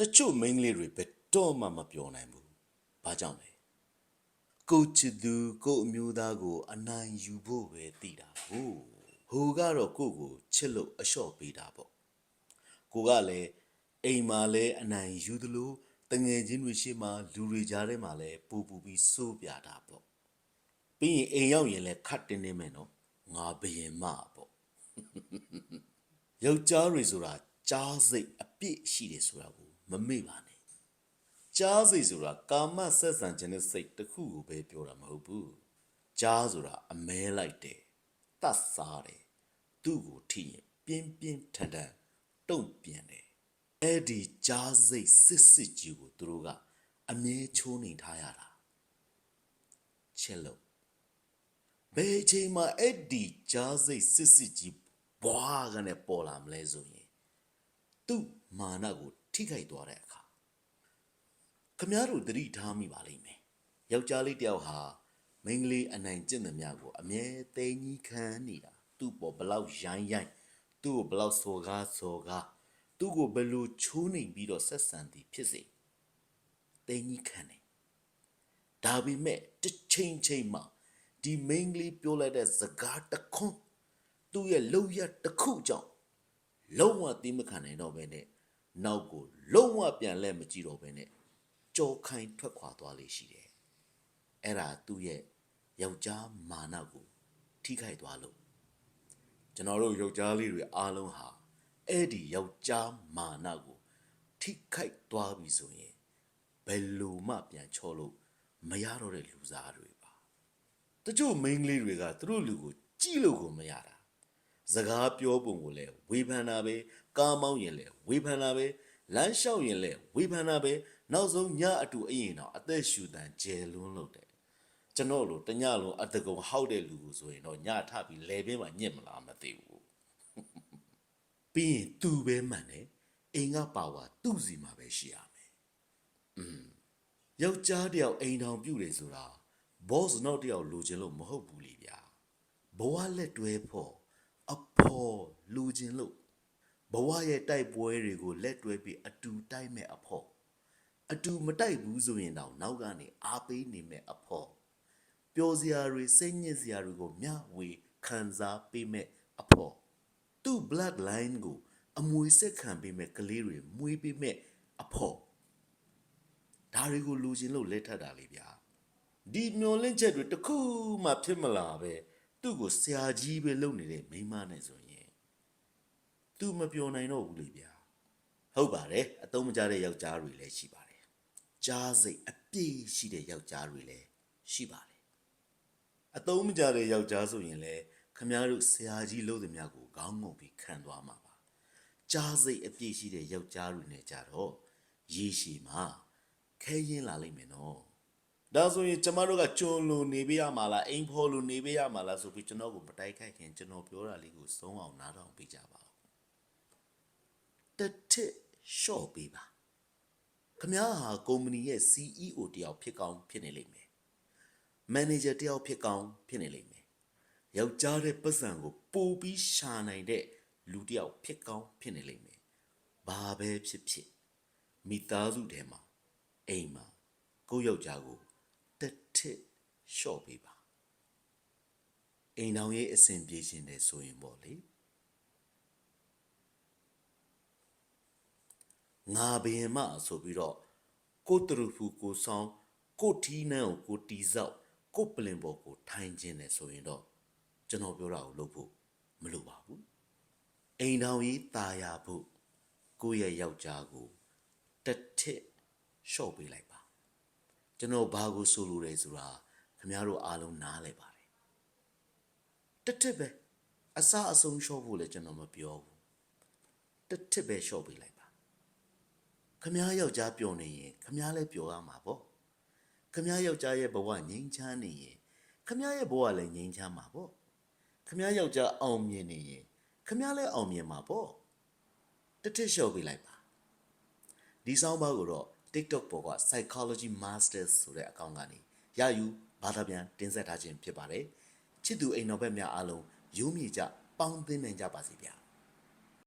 တချို့မိန်းကလေးတွေဘယ်တော့မှမပြောနိုင်ဘူးဘာကြောင့်လဲကိုချစ်သူကိုအမျိုးသားကို အနိုင်ယူဖို့ပဲတည်တာဟုတ်ဟိုကတော့ကိုကိုချစ်လို့အလျှော့ပေးတာပေါ့ကိုကလည်းအိမ်မှာလည်းအနိုင်ယူသလိုတငယ်ချင်းတွေရှိမှလူတွေကြားထဲမှာလည်းပူပူပြီးစိုးပြတာပေါ့ပြီးရင်အိမ်ရောက်ရင်လည်းခတ်တင်းနေမယ်နော်ငါဘယင်မပေါ့ယောက်ျားတွေဆိုတာကြားစိတ်အပြည့်ရှိတယ်ဆိုတာကို မမေ့ပါနဲ့ကြားစိတ်ဆိုတာကာမဆက်ဆံခြင်းတဲ့စိတ်တစ်ခုကိုပဲပြောတာမဟုတ်ဘူးကြားဆိုတာအမဲလိုက်တယ်တတ်စားတယ်သူ့ကိုထိရင်ပြင်းပြင်းထန်ထန်တုံ့ပြန်တယ်အဲ့ဒီကြားစိတ်စစ်စစ်ကြီးကိုသူတို့ကအမြဲချိုးနေထားရတာချစ်လို့ဘယ်အချိန်မှအဲ့ဒီကြားစိတ်စစ်စစ်ကြီးဘွားကနဲ့ပေါ်လာမလဲဆိုရင်သူ့မာနကို ထိခိုက်သွားတဲ့အခါခမည်းတော်သတိထားမိပါလိမ့်မယ်ယောက်ျားလေးတယောက်ဟာမိန်းကလေးအနိုင်ကျင့်သမျှကိုအမြဲသိမ်းကြီးခံနေတာသူ့ပေါ်ဘလောက်ရိုင်းရိုင်းသူ့ကိုဘလောက်စော်ကားစော်ကားသူ့ကိုဘယ်လိုချိုးနှိမ်ပြီးတော့ဆက်ဆံသည်ဖြစ်စေသိမ်းကြီးခံတယ်ဒါပေမဲ့တစ်ချိန်ချိန်မှာဒီမိန်းကလေးပြောလိုက်တဲ့စကားတစ်ခွန်းသူ့ရဲ့လုံရတစ်ခုကြောင့်လုံးဝသိမခံနိုင်တော့ဘဲနဲ့ နောက်ကိုလုံးဝပြန်လဲမကြည့်တော့ဘဲနဲ့ကြော်ခိုင်ထွက်ခွာသွားလေရှိတယ်အဲ့ဒါသူ့ရဲ့ယောက်ျားမာနကိုထိခိုက်သွားလို့ကျွန်တော်တို့ယောက်ျားလေးတွေအားလုံးဟာအဲ့ဒီယောက်ျားမာနကိုထိခိုက်သွားပြီဆိုရင်ဘယ်လိုမှပြန်ချောလို့မရတော့တဲ့လူစားတွေပါတချို့မိန်းကလေးတွေကသူတို့လူကိုကြည့်လို့ကိုမရတာ စကားပြောပုံကိုလည်းဝေဖန်တာပဲကားမောင်းရင်လည်းဝေဖန်တာပဲလမ်းလျှောက်ရင်လည်းဝေဖန်တာပဲနောက်ဆုံးညအတူအရင်တော့အသက်ရှူတန်ကျယ်လွန်းလို့တယ်ကျွန်တော်လိုတညလုံးအတကုံဟောက်တဲ့လူကိုဆိုရင်တော့ညထပြီးလေပင်မှာညစ်မလားမသိဘူးပြီးရင်သူပဲမှန်တယ်အိမ်ကပါဝါသူ့စီမှာပဲရှိရမယ်ယောက်ျားတယောက်အိမ်ထောင်ပြုတ်တယ်ဆိုတာ boss နောက်တယောက်လိုချင်လို့မဟုတ်ဘူးလေဗျာဘဝလက်တွဲဖို့ အဖော်လူချင်လို့ဘဝရဲ့တိုက်ပွဲတွေကိုလက်တွဲပြီးအတူတိုက်မဲ့အဖော်အတူမတိုက်ဘူးဆိုရင်တော့နောက်ကနေအားပေးနေမဲ့အဖော်ပျော်စရာတွေစိတ်ညစ်စရာတွေကိုမျှဝေခံစားပေးမဲ့အဖော်သူ့ blood line ကိုအမွေဆက်ခံပေးမဲ့ကလေးတွေမွေးပေးမဲ့အဖော်ဒါတွေကိုလူချင်းလို့လက်ထပ်တာလေဗျာဒီမျောလင့်ချက်တွေတစ်ခုမှဖြစ်မလာပဲ သူ့ကိုဆရာကြီးပဲလုပ်နေတဲ့မိန်းမနဲ့ဆိုရင်သူမပြောနိုင်တော့ဘူးလေဗျာဟုတ်ပါတယ်အတုံးမကြတဲ့ယောက်ျားတွေလည်းရှိပါတယ်ကြားစိတ်အပြည့်ရှိတဲ့ယောက်ျားတွေလည်းရှိပါတယ်အတုံးမကြတဲ့ယောက်ျားဆိုရင်လည်းခမည်းတော်ဆရာကြီးလုပ်သည်များကိုခေါင်းငုံပြီးခံသွားမှာပါကြားစိတ်အပြည့်ရှိတဲ့ယောက်ျားတွေနဲ့ကြတော့ရေရှည်မှာခဲရင်လာလိမ့်မယ်နော် ဒါဆိုရင်ကျမတို့ကကြုံလို့နေပေးရမှာလားအိမ်ဖော်လို့နေပေးရမှာလားဆိုပြီးကျွန်တော်ကိုမတိုက်ခိုက်ခင်ကျွန်တော်ပြောတာလေးကိုစုံအောင်နားထောင်ပေးကြပါဦးတစ်ထစ်ရှော့ပေးပါခမ ्या ဟာကုမ္ပဏီရဲ့ CEO တယောက်ဖြစ်ကောင်းဖြစ်နေလိမ့်မယ်မန်နေဂျာတယောက်ဖြစ်ကောင်းဖြစ်နေလိမ့်မယ်ယောက်ျားတဲ့ပတ်စံကိုပို့ပြီးရှာနိုင်တဲ့လူတယောက်ဖြစ်ကောင်းဖြစ်နေလိမ့်မယ်ဘာပဲဖြစ်ဖြစ်မိသားစုထဲမှာအိမ်မှာကိုယ့်ယောက်ျားကို တစ်ထစ်လျှော့ပေးပါအိမ်တော်ရဲ့အစဉ်ပြေရှင်တယ်ဆိုရင်ပေါ့လေငါဘရင်မဆိုပြီးတော့ကိုတရူဖူကိုဆောင်ကိုထီးနန်းကိုကိုတီဆောက်ကိုပလင်ပေါ်ကိုထိုင်ခြင်းတယ်ဆိုရင်တော့ကျွန်တော်ပြောတာကိုလုပ်ဖို့မလိုပါဘူးအိမ်တော်ကြီးตายရဖို့ကိုယ့်ရဲ့ယောက်ျားကို တစ်ထစ်ရှော့ပေးလိုက်ပါ ကျွန်တော်ဘာကိုဆိုလိုလဲဆိုတာခင်ဗျားတို့အားလုံးနားလဲပါတယ်တစ်ထစ်ပဲအစအဆုံးရှော့ဖို့လည်းကျွန်တော်မပြောဘူးတစ်ထစ်ပဲရှော့ပေးလိုက်ပါခင်ဗျားယောက်ျားပျော်နေရင်ခင်ဗျားလည်းပျော်ရမှာပေါ့ခင်ဗျားယောက်ျားရဲ့ဘဝငြိမ်းချမ်းနေရင်ခင်ဗျားရဲ့ဘဝလည်းငြိမ်းချမ်းမှာပေါ့ခင်ဗျားယောက်ျားအောင်မြင်နေရင်ခင်ဗျားလည်းအောင်မြင်မှာပေါ့တစ်ထစ်ရှော့ပေးလိုက်ပါဒီဆောင်းပါးကိုတော့ TikTok ပေါ်က Psychology Masters ဆိုတဲ့အကောင့်ကနေရယူဘာသာပြန်တင်ဆက်ထားခြင်းဖြစ်ပါတယ်ချစ်သူအိမ်တော်ဘက်များအားလုံးယူမိကြပေါင်းသင်းနိုင်ကြပါစေဗျာ